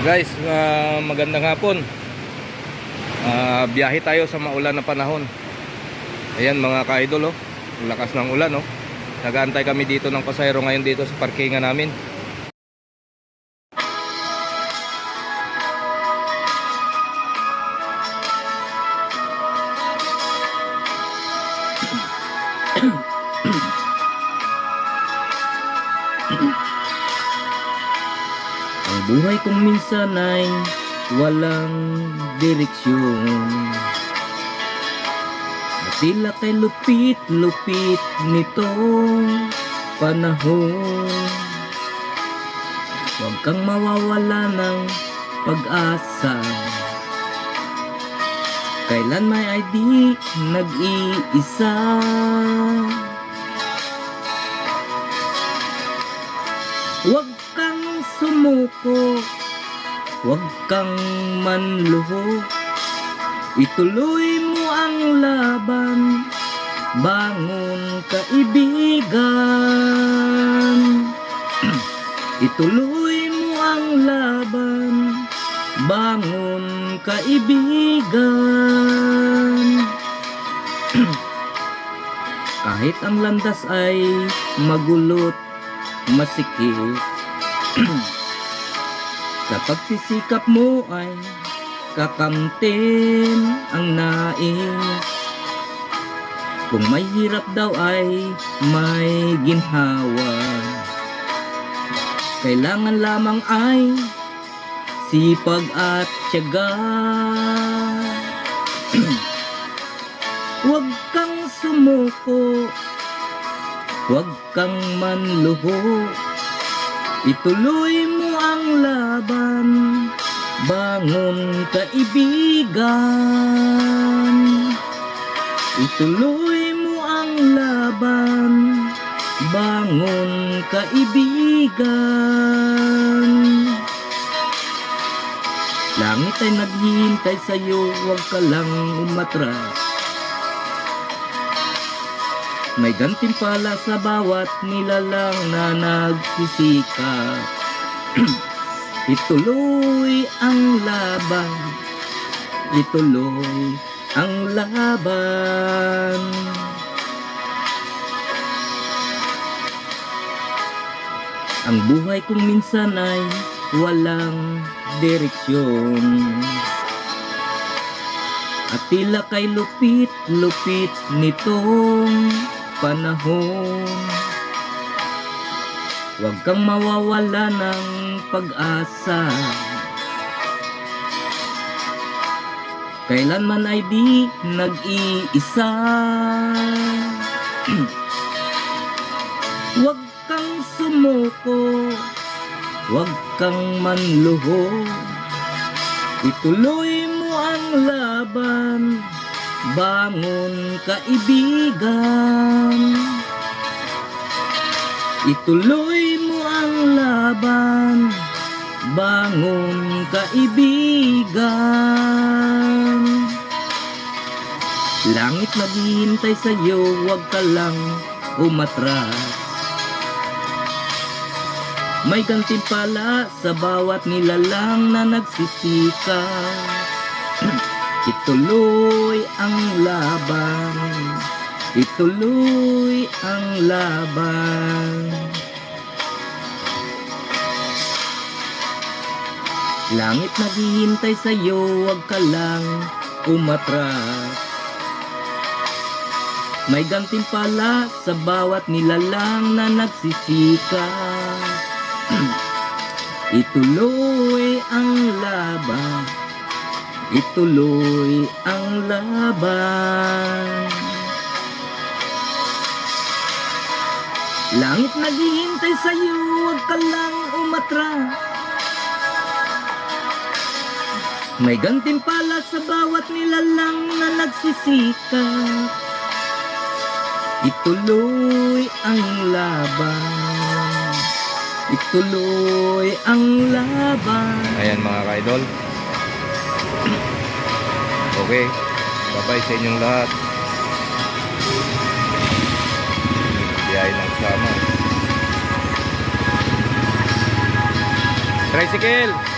Guys, ah, magandang hapon. Ah, biyahe tayo sa maulan na panahon. Ayan mga ka-idol oh. Lakas ng ulan oh. Nagaantay kami dito ng pasayro ngayon dito sa parkingan namin. Ang buhay kong minsan ay walang direksyon. At tila kay lupit-lupit nitong panahon. Huwag kang mawawala ng pag-asa. Kailan may ay di nag-iisa Huwag kang sumuko. Huwag kang manluho. Ituloy mo ang laban. Bangon kaibigan. Ituloy mo ang laban. Bangon kaibigan. Kahit ang landas ay magulot masikip. Sa pagsisikap mo ay kakamtin ang nais. Kung may hirap daw ay may ginhawa. Kailangan lamang ay sipag at tiyaga. Huwag kang sumuko Huwag kang manluho. Ituloy mo ang laban. Bangon kaibigan. Ituloy mo ang laban. Bangon kaibigan. Langit ay naghihintay sa'yo. Huwag ka lang umatras may gantimpala sa bawat nilalang na nagsisikap. Ituloy ang laban. Ituloy ang laban. Ang buhay kong minsan ay walang direksyon. At tila kay lupit-lupit nitong panahon. Huwag kang mawawala ng pag-asa. Kailanman ay di nag-iisa. Huwag kang sumuko. Huwag kang manluho. Ituloy mo ang laban Bangon kaibigan. Ituloy mo ang laban. Bangon kaibigan. Langit naghihintay sa'yo Huwag ka lang umatras. May gantimpala sa bawat nilalang na nagsisika Ituloy ang laban. Ituloy ang laban. Langit naghihintay sa'yo Huwag ka lang umatras. May gantimpala sa bawat nilalang na nagsisika. Ituloy ang laban Ituloy ang laban. Langit naghihintay sa'yo Huwag ka lang umatras May gantimpala sa bawat nilalang na nagsisika. Ituloy ang laban. Ituloy ang laban. Ayan mga ka-idol. Okay. Bye-bye sa inyong lahat. Biyahe ng sama. Tricycle!